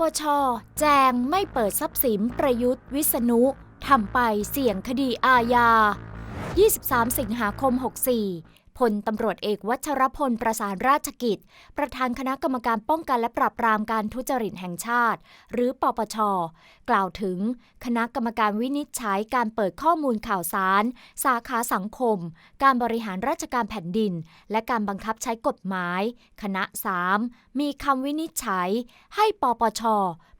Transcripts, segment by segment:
ปช แจงไม่เปิดทรัพย์สินประยุทธ์วิษณุทำไปเสี่ยงคดีอาญา 23 สิงหาคม 64 พลตำรวจเอกวัชรพลประสานราชกิจ ประธานคณะกรรมการป้องกันและปราบปรามการทุจริตแห่งชาติ หรือปปช กล่าวถึงคณะกรรมการวินิจฉัยการเปิดข้อมูลข่าวสาร สาขาสังคม การบริหารราชการแผ่นดิน และการบังคับใช้กฎหมาย คณะ 3 มีคำวินิจฉัย ให้ปปช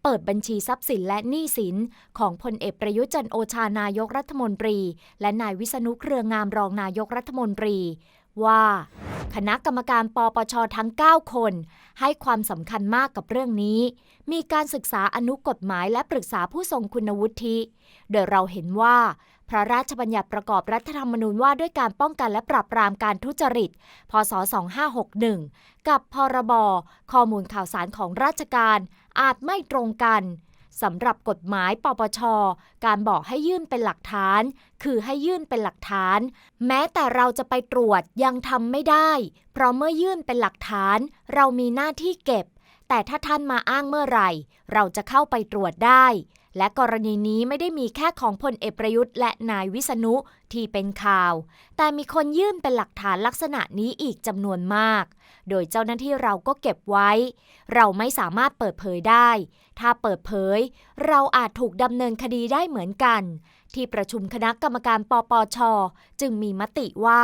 เปิดบัญชีทรัพย์สินและหนี้สิน ของพลเอกประยุจันโอชานายกรัฐมนตรี และนายวิษณุเครืองามรองนายกรัฐมนตรี ว่าคณะกรรมการปปชทั้ง 9 คน ให้ความสำคัญมากกับเรื่องนี้ มีการศึกษาอนุกฎหมายและปรึกษาผู้ทรงคุณวุฒิ โดยเราเห็นว่า พระราชบัญญัติประกอบรัฐธรรมนูญว่าด้วยการป้องกันและปราบปรามการทุจริต พศ 2561 กับพรบ ข้อมูลข่าวสารของราชการ อาจไม่ตรงกันสำหรับกฎหมายปปช การบอกให้ยื่นเป็นหลักฐาน คือให้ยื่นเป็นหลักฐาน แม้แต่เราจะไปตรวจยังทำไม่ได้ เพราะเมื่อยื่นเป็นหลักฐาน เรามีหน้าที่เก็บ แต่ถ้าท่านมาอ้างเมื่อไหร่ เราจะเข้าไปตรวจได้ และกรณีนี้ไม่ได้มีแค่ของพลเอกประยุทธ์และนายวิษณุที่เป็นข่าว แต่มีคนยื่นเป็นหลักฐานลักษณะนี้อีกจำนวนมาก โดยเจ้าหน้าที่เราก็เก็บไว้ เราไม่สามารถเปิดเผยได้ ถ้าเปิดเผย เราอาจถูกดำเนินคดีได้เหมือนกัน ที่ประชุมคณะกรรมการปปช จึงมีมติว่า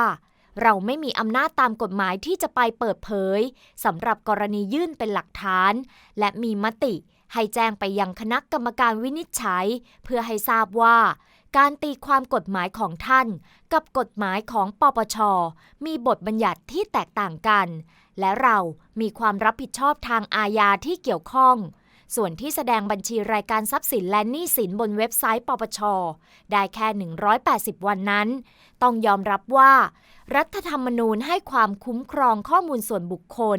เราไม่มีอำนาจตามกฎหมายที่จะไปเปิดเผยสำหรับกรณียื่นเป็นหลักฐาน และมีมติ ให้แจ้งไปยังคณะกรรมการวินิจฉัย เพื่อให้ทราบว่า การตีความกฎหมายของท่าน กับกฎหมายของปปช มีบทบัญญัติที่แตกต่างกัน และเรามีความรับผิดชอบทางอาญาที่เกี่ยวข้อง ส่วนที่แสดงบัญชีรายการทรัพย์สินและหนี้สินบนเว็บไซต์ปปช ได้แค่ 180 วันนั้น ต้องยอมรับว่า รัฐธรรมนูญให้ความคุ้มครองข้อมูลส่วนบุคคล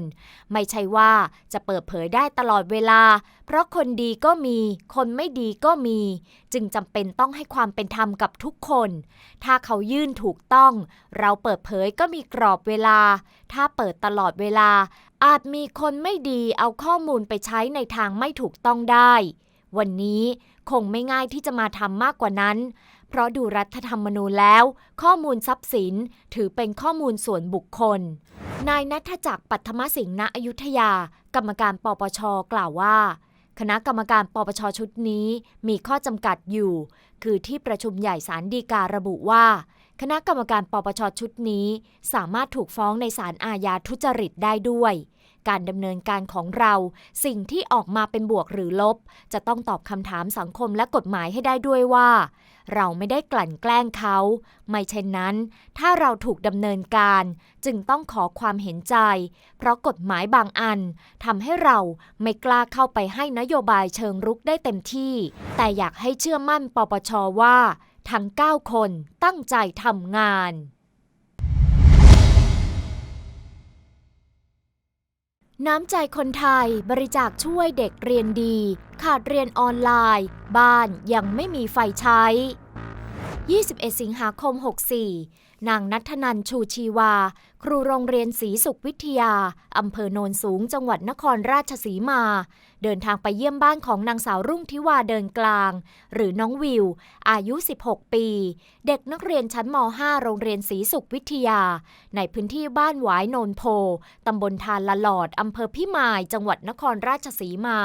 ไม่ใช่ว่าจะเปิดเผยได้ตลอดเวลา เพราะคนดีก็มี คนไม่ดีก็มี จึงจำเป็นต้องให้ความเป็นธรรมกับทุกคน ถ้าเขายื่นถูกต้อง เราเปิดเผยก็มีกรอบเวลา ถ้าเปิดตลอดเวลา อาจมีคนไม่ดีเอาข้อมูลไปใช้ในทางไม่ถูกต้องได้ วันนี้คงไม่ง่ายที่จะมาทำมากกว่านั้น เพราะดูรัฐธรรมนูญแล้ว ข้อมูลทรัพย์สินถือเป็นข้อมูลส่วนบุคคล นายนัทจักรปัทมสิงห์ณอยุธยา กรรมการปปชกล่าวว่า คณะกรรมการปปชชุดนี้มีข้อจำกัดอยู่ คือที่ประชุมใหญ่ศาลฎีการะบุว่า คณะกรรมการปปชชุดนี้ สามารถถูกฟ้องในศาลอาญาทุจริตได้ด้วย การดำเนินการของเรา สิ่งที่ออกมาเป็นบวกหรือลบ จะต้องตอบคำถามสังคมและกฎหมายให้ได้ด้วยว่า เราไม่ได้กลั่นแกล้งเขา ไม่เช่นนั้น ถ้าเราถูกดำเนินการ จึงต้องขอความเห็นใจ เพราะกฎหมายบางอันทำให้เราไม่กล้าเข้าไปให้นโยบายเชิงรุกได้เต็มที่ แต่อยากให้เชื่อมั่นปปชว่า ทั้ง 9 คนตั้งใจทำงาน น้ำใจคนไทยบริจาคช่วยเด็กเรียนดี ขาดเรียนออนไลน์ บ้านยังไม่มีไฟใช้ 21 สิงหาคม 64 นางนัทนันชูชีวา ครูโรงเรียนศรีสุขวิทยา อำเภอโนนสูงจังหวัดนครราชสีมา เดินทางไปเยี่ยมบ้านของนางสาวรุ่งทิวาเดินกลาง หรือน้องวิว อายุ 16 ปี เด็กนักเรียนชั้นม .5 โรงเรียนศรีสุขวิทยา ในพื้นที่บ้านหวายโนนโพตำบลทานละหลอดอำเภอพิมาย จังหวัดนครราชสีมา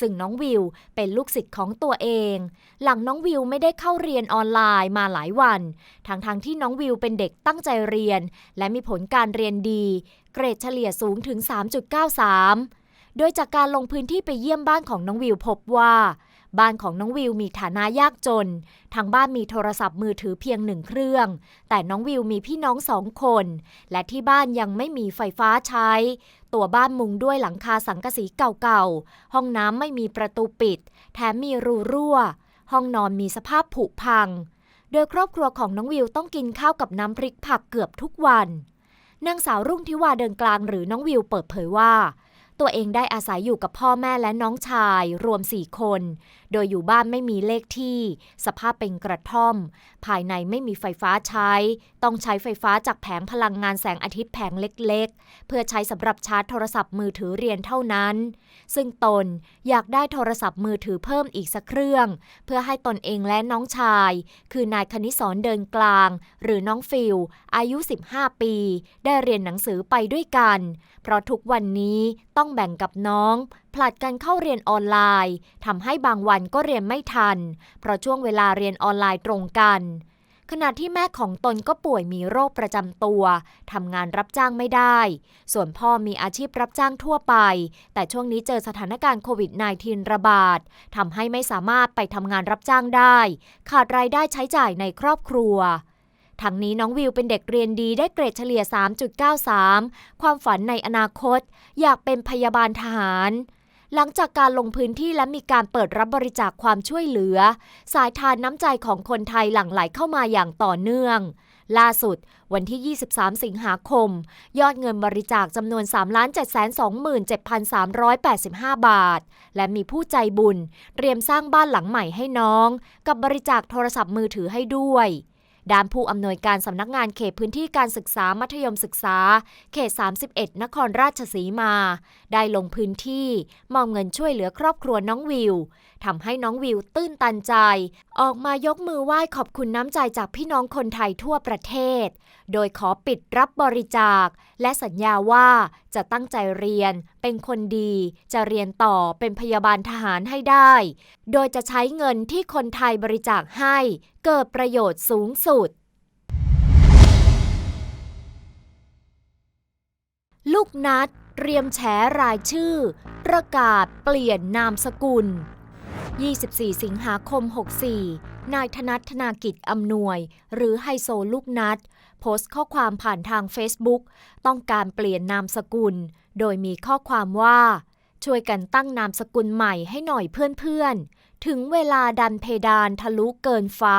ซึ่งน้องวิวเป็นลูกศิษย์ของตัวเอง หลังน้องวิวไม่ได้เข้าเรียนออนไลน์มาหลายวันทั้งๆทที่น้องวิวเป็นเด็กตั้งใจเรียน และมีผลการเรียนดี เกรดเฉลี่ยสูงถึง 3.93 โดยจากการลงพื้นที่ไปเยี่ยมบ้านของน้องวิวพบว่าบ้านของน้องวิวมีฐานะยากจน ทางบ้านมีโทรศัพท์มือถือเพียงหนึ่งเครื่อง แต่น้องวิวมีพี่น้องสองคน และที่บ้านยังไม่มีไฟฟ้าใช้ ตัวบ้านมุงด้วยหลังคาสังกะสีเก่าๆ ห้องน้ำไม่มีประตูปิด แถมมีรูรั่ว ห้องนอนมีสภาพผุพัง โดยครอบครัวของน้องวิวต้องกินข้าวกับน้ำพริกผักเกือบทุกวัน นางสาวรุ่งทิวาเดินกลางหรือน้องวิวเปิดเผยว่า ตัวเองได้อาศัยอยู่กับพ่อแม่และน้องชายรวม 4 คน โดยอยู่บ้านไม่มีเลขที่ สภาพเป็นกระท่อม ภายในไม่มีไฟฟ้าใช้ ต้องใช้ไฟฟ้าจากแผงพลังงานแสงอาทิตย์แผงเล็กๆ เพื่อใช้สำหรับชาร์จโทรศัพท์มือถือเรียนเท่านั้น ซึ่งตนอยากได้โทรศัพท์มือถือเพิ่มอีกสักเครื่อง เพื่อให้ตนเองและน้องชาย คือนายคณิศรเดินกลาง หรือน้องฟิลอายุ 15 ปี ได้เรียนหนังสือไปด้วยกัน เพราะทุกวันนี้ต้องแบ่งกับน้องผลัดกันเข้าเรียนออนไลน์ทำให้บางวันก็เรียนไม่ทัน เพราะช่วงเวลาเรียนออนไลน์ตรงกัน ขณะที่แม่ของตนก็ป่วยมีโรคประจำตัวทำงานรับจ้างไม่ได้ ส่วนพ่อมีอาชีพรับจ้างทั่วไป แต่ช่วงนี้เจอสถานการณ์โควิด -19 ระบาดทำให้ไม่สามารถไปทำงานรับจ้างได้ ขาดรายได้ใช้จ่ายในครอบครัวทั้งนี้น้องวิวเป็นเด็กเรียนดีได้เกรดเฉลี่ย 3.93 ความฝันในอนาคต อยากเป็นพยาบาลทหาร หลังจากการลงพื้นที่และมีการเปิดรับบริจาคความช่วยเหลือ สายทานน้ำใจของคนไทยหลั่งไหลเข้ามาอย่างต่อเนื่อง ล่าสุด วันที่ 23 สิงหาคม ยอดเงินบริจาคจำนวน 3,727,385 บาท และมีผู้ใจบุญ เตรียมสร้างบ้านหลังใหม่ให้น้อง กับบริจาคโทรศัพท์มือถือให้ด้วย ด้านผู้อำนวยการสำนักงานเขตพื้นที่การศึกษามัธยมศึกษา เขต 31 นครราชสีมา ได้ลงพื้นที่มอบเงินช่วยเหลือครอบครัวน้องวิวทำให้น้องวิวตื้นตันใจ ออกมายกมือไหว้ขอบคุณน้ำใจจากพี่น้องคนไทยทั่วประเทศ โดยขอปิดรับบริจาค และสัญญาว่าจะตั้งใจเรียน เป็นคนดี จะเรียนต่อเป็นพยาบาลทหารให้ได้ โดยจะใช้เงินที่คนไทยบริจาคให้ เกิดประโยชน์สูงสุด ลูกนัดเตรียมแฉรายชื่อ ประกาศเปลี่ยนนามสกุล 24 สิงหาคม 64 นายธนัทธนากิจอำนวย หรือไฮโซลูกนัด โพสต์ข้อความผ่านทาง Facebook ต้องการเปลี่ยนนามสกุล โดยมีข้อความว่า ช่วยกันตั้งนามสกุลใหม่ให้หน่อยเพื่อนๆ ถึงเวลาดันเพดานทะลุเกินฟ้า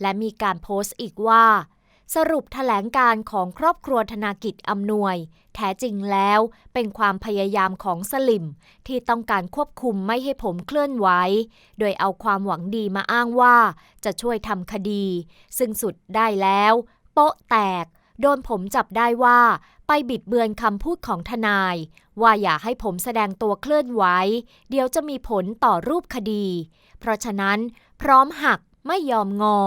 และมีการโพสต์อีกว่า สรุปแถลงการของครอบครัวธนากิจอำนวย แท้จริงแล้วเป็นความพยายามของสลิม ที่ต้องการควบคุมไม่ให้ผมเคลื่อนไหว โดยเอาความหวังดีมาอ้างว่า จะช่วยทำคดี ซึ่งสุดได้แล้ว โป๊ะแตก โดนผมจับได้ว่า ไปบิดเบือนคำพูดของทนาย ว่าอย่าให้ผมแสดงตัวเคลื่อนไหว เดี๋ยวจะมีผลต่อรูปคดี เพราะฉะนั้น พร้อมหักไม่ยอมงอ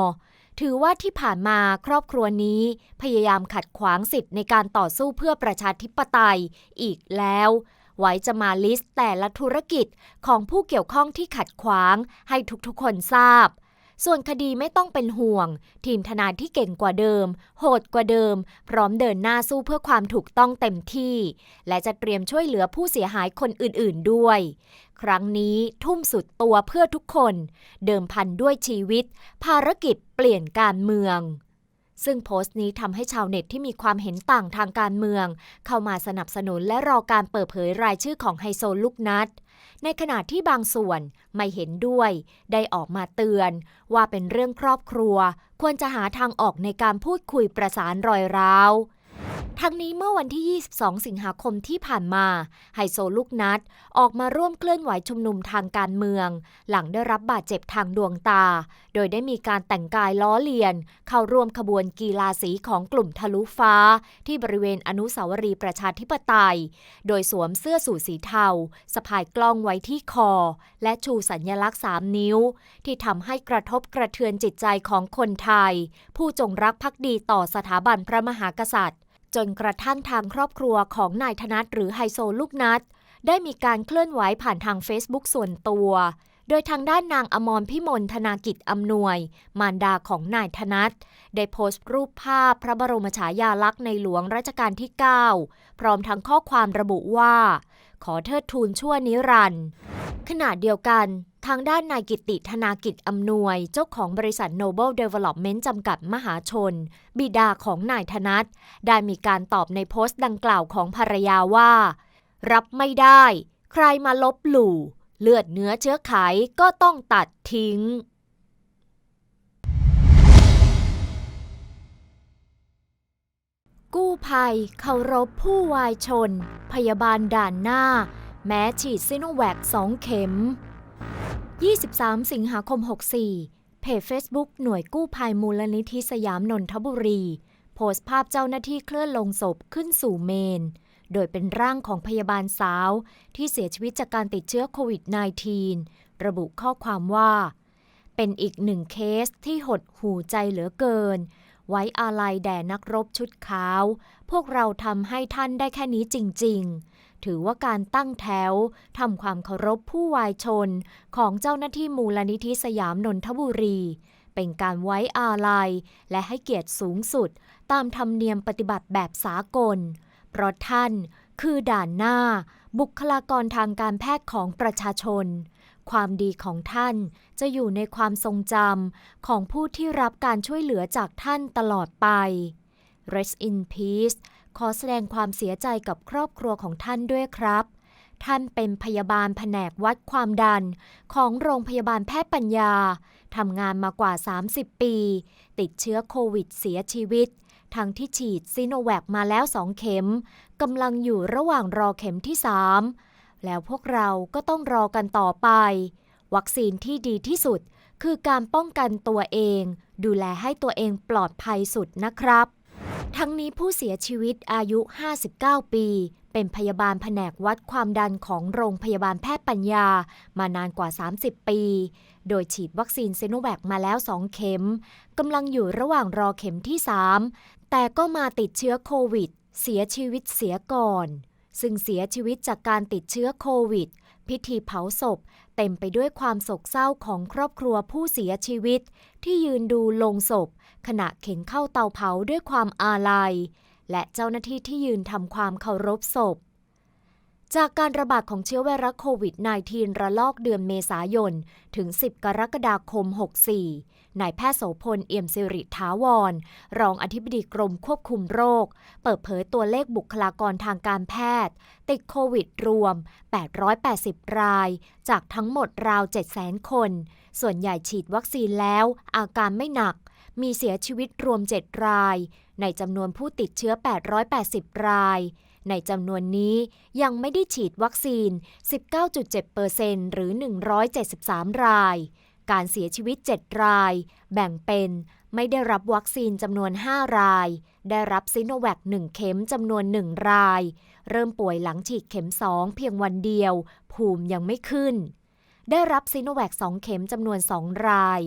ถือว่าที่ผ่านมาครอบครัวนี้ พยายามขัดขวางสิทธิ์ในการต่อสู้เพื่อประชาธิปไตยอีกแล้ว ไว้จะมาลิสต์แต่ละธุรกิจของผู้เกี่ยวข้องที่ขัดขวางให้ทุกๆคนทราบส่วนคดีไม่ต้องเป็นห่วง ทีมทนายที่เก่งกว่าเดิม โหดกว่าเดิม พร้อมเดินหน้าสู้เพื่อความถูกต้องเต็มที่ และจะเตรียมช่วยเหลือผู้เสียหายคนอื่นๆด้วย ครั้งนี้ทุ่มสุดตัวเพื่อทุกคน เดิมพันด้วยชีวิต ภารกิจเปลี่ยนการเมือง ซึ่งโพสต์นี้ทำให้ชาวเน็ตที่มีความเห็นต่างทางการเมือง เข้ามาสนับสนุนและรอการเปิดเผยรายชื่อของไฮโซลูกนัดในขณะที่บางส่วนไม่เห็นด้วย ได้ออกมาเตือน ว่าเป็นเรื่องครอบครัว ควรจะหาทางออกในการพูดคุยประสานรอยร้าว ทั้งนี้เมื่อวันที่ 22 สิงหาคมที่ผ่านมา ไฮโซลูกนัดออกมาร่วมเคลื่อนไหวชุมนุมทางการเมือง หลังได้รับบาดเจ็บทางดวงตา โดยได้มีการแต่งกายล้อเลียน เข้าร่วมขบวนกีฬาสีของกลุ่มทะลุฟ้า ที่บริเวณอนุสาวรีย์ประชาธิปไตย โดยสวมเสื้อสูทสีเทาสะพายกล้องไว้ที่คอ และชูสัญลักษณ์ 3 นิ้ว ที่ทำให้กระทบกระเทือนจิตใจของคนไทย ผู้จงรักภักดีต่อสถาบันพระมหากษัตริย์ จนกระทั่งทางครอบครัวของนายธนัทหรือไฮโซลูกนัดได้มีการเคลื่อนไหวผ่านทาง Facebook ส่วนตัว โดยทางด้านนางอมรพิมลธนากิจอำนวย มารดาของนายธนัทได้โพสต์รูปภาพพระบรมฉายาลักษณ์ในหลวงรัชกาลที่ 9 พร้อมทั้งข้อความระบุว่า ขอเทิดทูนชั่วนิรันดร์ขณะเดียวกัน ทางด้านนายกิติธนากิจอำนวย เจ้าของบริษัท Noble Development จำกัดมหาชน บิดาของนายธนัทได้มีการตอบในโพสต์ดังกล่าวของภรรยาว่า รับไม่ได้ ใครมาลบหลู่ เลือดเนื้อเชื้อไขก็ต้องตัดทิ้งกู้ภัยเคารพผู้วายชน พยาบาลด่านหน้า แม้ฉีดซิโนแวคสองเข็ม 23 สิงหาคม 64 เพจ Facebook หน่วยกู้ภัยมูลนิธิสยามนนทบุรี โพสต์ภาพเจ้าหน้าที่เคลื่อนลงศพขึ้นสู่เมน โดยเป็นร่างของพยาบาลสาว ที่เสียชีวิตจากการติดเชื้อโควิด -19 ระบุข้อความว่า เป็นอีกหนึ่งเคสที่หดหูใจเหลือเกิน ไว้อาลัยแด่นักรบชุดขาว พวกเราทำให้ท่านได้แค่นี้จริง ๆ ถือว่าการตั้งแถวทำความเคารพผู้วายชน ของเจ้าหน้าที่มูลนิธิสยามนนทบุรี เป็นการไว้อาลัย และให้เกียรติสูงสุด ตามธรรมเนียมปฏิบัติแบบสากล เพราะท่านคือด่านหน้า บุคลากรทางการแพทย์ของประชาชน ความดีของท่านจะอยู่ในความทรงจำของผู้ที่รับการช่วยเหลือจากท่านตลอดไป Rest in peace ขอแสดงความเสียใจกับครอบครัวของท่านด้วยครับ ท่านเป็นพยาบาลแผนกวัดความดัน ของโรงพยาบาลแพทย์ปัญญาทำงานมากว่า 30 ปี ติดเชื้อโควิดเสียชีวิต ทั้งที่ฉีดซีโนแวคมาแล้วสองเข็มกำลังอยู่ระหว่างรอเข็มที่3แล้วพวกเราก็ต้องรอกันต่อไป วัคซีนที่ดีที่สุดคือการป้องกันตัวเอง ดูแลให้ตัวเองปลอดภัยสุดนะครับ ทั้งนี้ผู้เสียชีวิตอายุ 59 ปี เป็นพยาบาลแผนกวัดความดันของโรงพยาบาลแพทย์ปัญญามานานกว่า 30 ปี โดยฉีดวัคซีนเซโนแวคมาแล้ว 2 เข็มกำลังอยู่ระหว่างรอเข็มที่ 3 แต่ก็มาติดเชื้อโควิด เสียชีวิตเสียก่อน ซึ่งเสียชีวิตจากการติดเชื้อโควิด พิธีเผาศพ เต็มไปด้วยความโศกเศร้าของครอบครัวผู้เสียชีวิต ที่ยืนดูลงศพ ขณะเข็นเข้าเตาเผาด้วยความอาลัย และเจ้าหน้าที่ที่ยืนทำความเคารพศพ จากการระบาดของเชื้อไวรัสโควิด -19 ระลอกเดือนเมษายน ถึง 10 กรกฎาคม 64 นายแพทย์โสพลเอี่ยมสิริถาวร รองอธิบดีกรมควบคุมโรค เปิดเผยตัวเลขบุคลากรทางการแพทย์ ติดโควิดรวม 880 ราย จากทั้งหมดราว 700,000 คน ส่วนใหญ่ฉีดวัคซีนแล้ว อาการไม่หนัก มีเสียชีวิตรวม 7 ราย ในจำนวนผู้ติดเชื้อ 880 ราย ในจำนวนนี้ยังไม่ได้ฉีดวัคซีน 19.7%หรือ 173 ราย การเสียชีวิต 7 ราย แบ่งเป็นไม่ได้รับวัคซีนจำนวน 5 ราย ได้รับซิโนแวค1เข็มจำนวน 1 ราย เริ่มป่วยหลังฉีดเข็ม 2 เพียงวันเดียว ภูมิยังไม่ขึ้น ได้รับซิโนแวค2เข็มจำนวน 2 ราย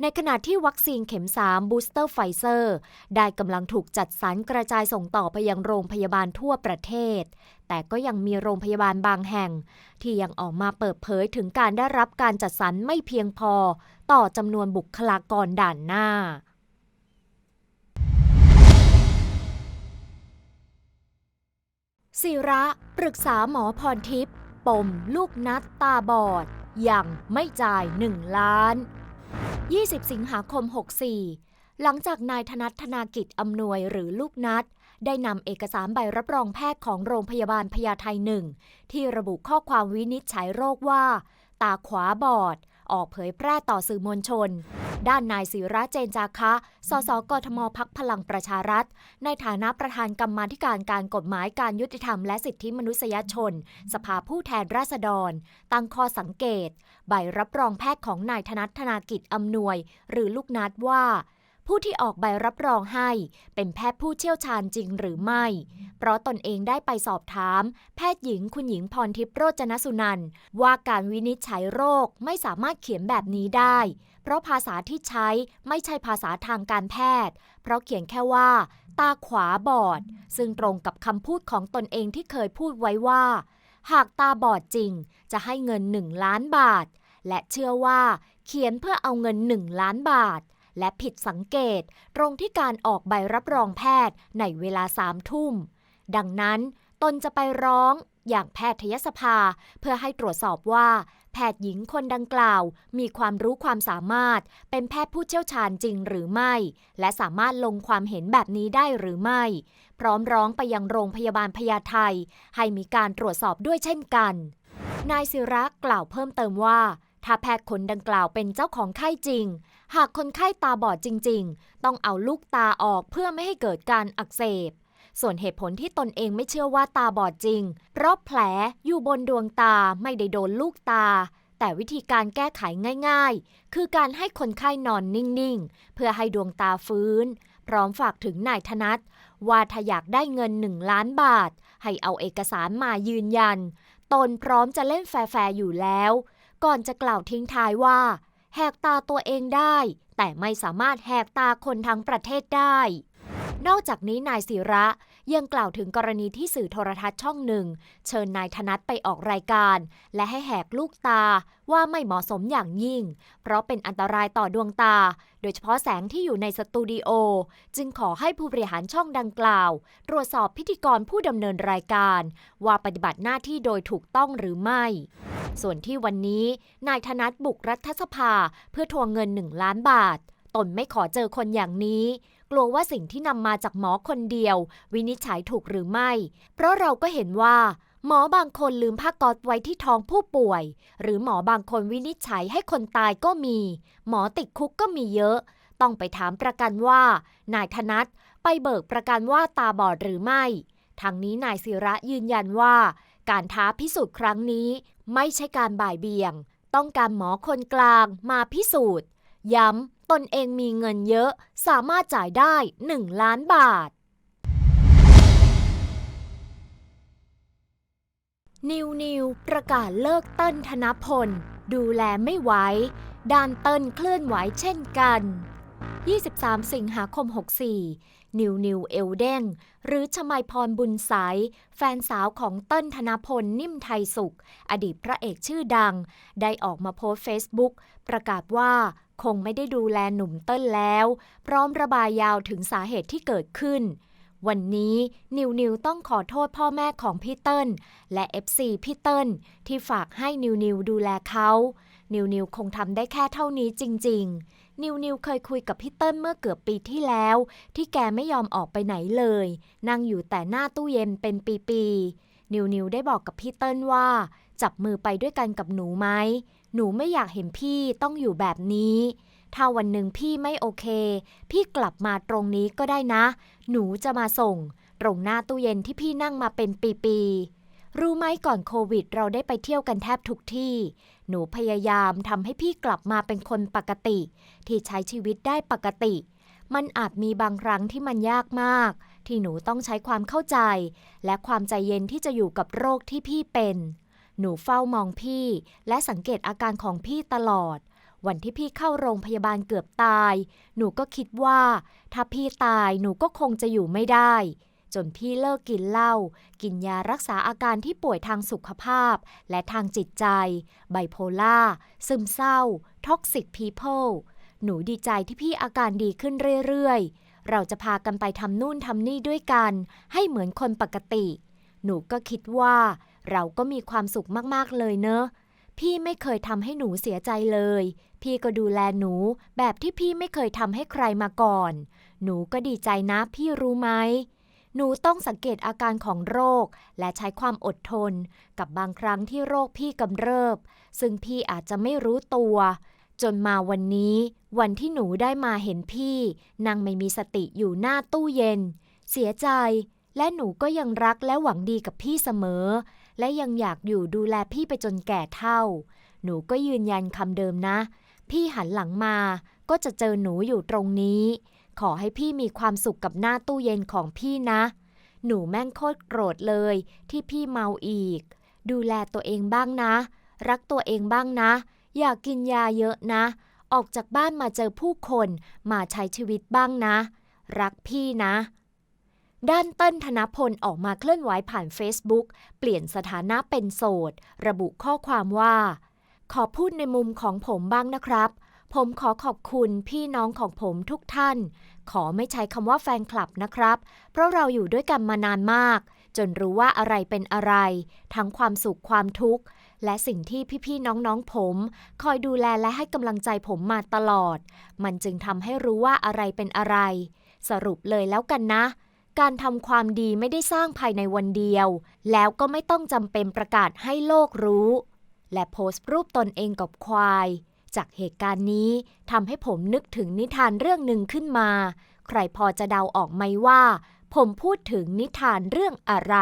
ในขณะที่วัคซีนเข็ม 3 บูสเตอร์ไฟเซอร์ ได้กำลังถูกจัดสรรกระจายส่งต่อไปยังโรงพยาบาลทั่วประเทศ แต่ก็ยังมีโรงพยาบาลบางแห่ง ที่ยังออกมาเปิดเผยถึงการได้รับการจัดสรรไม่เพียงพอ ต่อจำนวนบุคลากรด่านหน้าศิระ ปรึกษาหมอพรทิพย์ปม ลูกนัดตาบอด ยังไม่จ่าย 1 ล้าน 20 สิงหาคม 64 หลังจากนายธนัทธนากิจอำนวยหรือลูกนัด ได้นำเอกสารใบรับรองแพทย์ของโรงพยาบาลพญาไทหนึ่งที่ระบุข้อความวินิจฉัยโรคว่า ตาขวาบอด ออกเผยแพร่ต่อสื่อมวลชน ด้านนายศิระเจนจาคะ สสกทมพักพลังประชารัฐ ในฐานะประธานกรรมาธิการการกฎหมายการยุติธรรมและสิทธิมนุษยชน สภาผู้แทนราษฎร ตั้งข้อสังเกต ใบรับรองแพทย์ของนายธนัทธนากิจอำนวย หรือลูกนัดว่า ผู้ที่ออกใบรับรองให้เป็นแพทย์ผู้เชี่ยวชาญจริงหรือไม่ เพราะตนเองได้ไปสอบถาม แพทย์หญิงคุณหญิงพรทิพย์โรจนสุนันท์ว่าการวินิจฉัยโรคไม่สามารถเขียนแบบนี้ได้ เพราะภาษาที่ใช้ไม่ใช่ภาษาทางการแพทย์ เพราะเขียนแค่ว่า ตาขวาบอด ซึ่งตรงกับคำพูดของตนเองที่เคยพูดไว้ว่า หากตาบอดจริง จะให้เงิน1ล้านบาท และเชื่อว่า เขียนเพื่อเอาเงิน1ล้านบาท และผิดสังเกตตรงที่การออกใบรับรองแพทย์ในเวลาสามทุ่ม ดังนั้นตนจะไปร้องอย่างแพทยสภาเพื่อให้ตรวจสอบว่า แพทย์หญิงคนดังกล่าว มีความรู้ความสามารถ เป็นแพทย์ผู้เชี่ยวชาญจริงหรือไม่ และสามารถลงความเห็นแบบนี้ได้หรือไม่ พร้อมร้องไปยังโรงพยาบาลพญาไทให้มีการตรวจสอบด้วยเช่นกัน นายศิระกล่าวเพิ่มเติมว่าถ้าแพทย์คนดังกล่าวเป็นเจ้าของไข้จริง หากคนไข้ตาบอดจริง ๆ ต้องเอาลูกตาออกเพื่อไม่ให้เกิดการอักเสบ ส่วนเหตุผลที่ตนเองไม่เชื่อว่าตาบอดจริง เพราะแผลอยู่บนดวงตาไม่ได้โดนลูกตา แต่วิธีการแก้ไขง่าย ๆ คือการให้คนไข้นอนนิ่ง ๆ เพื่อให้ดวงตาฟื้น พร้อมฝากถึงนายธนัทว่าถ้าอยากได้เงินหนึ่งล้านบาท ให้เอาเอกสารมายืนยัน ตนพร้อมจะเล่นแฟร์ๆอยู่แล้ว ก่อนจะกล่าวทิ้งท้ายว่า แหกตาตัวเองได้ แต่ไม่สามารถแหกตาคนทั้งประเทศได้ นอกจากนี้นายศิระยังกล่าวถึงกรณีที่สื่อโทรทัศน์ช่องหนึ่ง เชิญนายธนัทไปออกรายการ และให้แหกลูกตาว่าไม่เหมาะสมอย่างยิ่ง เพราะเป็นอันตรายต่อดวงตา โดยเฉพาะแสงที่อยู่ในสตูดิโอ จึงขอให้ผู้บริหารช่องดังกล่าว ตรวจสอบพิธีกรผู้ดำเนินรายการ ว่าปฏิบัติหน้าที่โดยถูกต้องหรือไม่ ส่วนที่วันนี้นายธนัทบุกรัฐสภาเพื่อทวงเงินหนึ่งล้านบาท ตนไม่ขอเจอคนอย่างนี้ กลัวว่าสิ่งที่นำมาจากหมอคนเดียว วินิจฉัยถูกหรือไม่ เพราะเราก็เห็นว่า หมอบางคนลืมผ้าก๊อซไว้ที่ท้องผู้ป่วย หรือหมอบางคนวินิจฉัยให้คนตายก็มี หมอติดคุกก็มีเยอะ ต้องไปถามประกันว่า นายธนัทไปเบิกประกันว่าตาบอดหรือไม่ทางนี้นายศิระยืนยันว่า การท้าพิสูจน์ครั้งนี้ ไม่ใช่การบ่ายเบี่ยง ต้องการหมอคนกลางมาพิสูจน์ ย้ำตนเองมีเงินเยอะ สามารถจ่ายได้ 1 ล้านบาท นิวนิวประกาศเลิกเต้นธนพล ดูแลไม่ไหวด้านเต้นเคลื่อนไหวเช่นกัน 23 สิงหาคม 64 นิวนิวเอลเดนหรือชมัยพรบุญสายแฟนสาวของเต้นธนพลนิ่มไทยสุข อดีตพระเอกชื่อดัง ได้ออกมาโพสเฟซบุ๊กประกาศว่าคงไม่ได้ดูแลหนุ่มเต้นแล้ว พร้อมระบายยาวถึงสาเหตุที่เกิดขึ้น วันนี้นิวนิวต้องขอโทษพ่อแม่ของพี่เติ้ลและ FC พี่เติ้ลที่ฝากให้นิวนิวดูแลเขา นิวนิวคงทำได้แค่เท่านี้จริง ๆ นิวนิวเคยคุยกับพี่เติ้ลเมื่อเกือบปีที่แล้ว ที่แกไม่ยอมออกไปไหนเลย นั่งอยู่แต่หน้าตู้เย็นเป็นปีๆนิวนิวได้บอกกับพี่เติ้ลว่า จับมือไปด้วยกันกับหนูไหมหนูไม่อยากเห็นพี่ต้องอยู่แบบนี้ ถ้าวันหนึ่งพี่ไม่โอเค พี่กลับมาตรงนี้ก็ได้นะ หนูจะมาส่ง ตรงหน้าตู้เย็นที่พี่นั่งมาเป็นปีๆ รู้ไหมก่อนโควิด เราได้ไปเที่ยวกันแทบทุกที่ หนูพยายามทำให้พี่กลับมาเป็นคนปกติ ที่ใช้ชีวิตได้ปกติ มันอาจมีบางครั้งที่มันยากมาก ที่หนูต้องใช้ความเข้าใจ และความใจเย็นที่จะอยู่กับโรคที่พี่เป็น หนูเฝ้ามองพี่ และสังเกตอาการของพี่ตลอด วันที่พี่เข้าโรงพยาบาลเกือบตาย หนูก็คิดว่า ถ้าพี่ตายหนูก็คงจะอยู่ไม่ได้ จนพี่เลิกกินเหล้ากินยารักษาอาการที่ป่วยทางสุขภาพ และทางจิตใจ ไบโพล่า ซึมเศร้า ท็อกซิกพีเพิลหนูดีใจที่พี่อาการดีขึ้นเรื่อยๆ เราจะพากันไปทำนู่นทำนี่ด้วยกัน ให้เหมือนคนปกติ หนูก็คิดว่า เราก็มีความสุขมากๆเลยเนอะพี่ไม่เคยทำให้หนูเสียใจเลย พี่ก็ดูแลหนู แบบที่พี่ไม่เคยทำให้ใครมาก่อน หนูก็ดีใจนะพี่รู้ไหม หนูต้องสังเกตอาการของโรค และใช้ความอดทน กับบางครั้งที่โรคพี่กำเริบ ซึ่งพี่อาจจะไม่รู้ตัว จนมาวันนี้ วันที่หนูได้มาเห็นพี่นั่งไม่มีสติอยู่หน้าตู้เย็น เสียใจ และหนูก็ยังรักและหวังดีกับพี่เสมอ และยังอยากอยู่ดูแลพี่ไปจนแก่เท่า หนูก็ยืนยันคำเดิมนะ พี่หันหลังมาก็จะเจอหนูอยู่ตรงนี้ ขอให้พี่มีความสุขกับหน้าตู้เย็นของพี่นะ หนูแม่งโคตรโกรธเลย ที่พี่เมาอีก ดูแลตัวเองบ้างนะ รักตัวเองบ้างนะ อย่ากกินยาเยอะนะ ออกจากบ้านมาเจอผู้คนมาใช้ชีวิตบ้างนะ รักพี่นะ ด้านเต้นธนพลออกมาเคลื่อนไหวผ่าน Facebook เปลี่ยนสถานะเป็นโสด ระบุข้อความว่าขอพูดในมุมของผมบ้างนะครับ ผมขอขอบคุณพี่น้องของผมทุกท่าน ขอไม่ใช้คำว่าแฟนคลับนะครับ เพราะเราอยู่ด้วยกันมานานมาก จนรู้ว่าอะไรเป็นอะไร ทั้งความสุขความทุกข์ และสิ่งที่พี่ๆน้องๆผม คอยดูแลและให้กำลังใจผมมาตลอด มันจึงทำให้รู้ว่าอะไรเป็นอะไร สรุปเลยแล้วกันนะการทำความดีไม่ได้สร้างภายในวันเดียว แล้วก็ไม่ต้องจำเป็นประกาศให้โลกรู้ และโพสต์รูปตนเองกับควาย จากเหตุการณ์นี้ทำให้ผมนึกถึงนิทานเรื่องหนึ่งขึ้นมา ใครพอจะเดาออกไหมว่า ผมพูดถึงนิทานเรื่องอะไร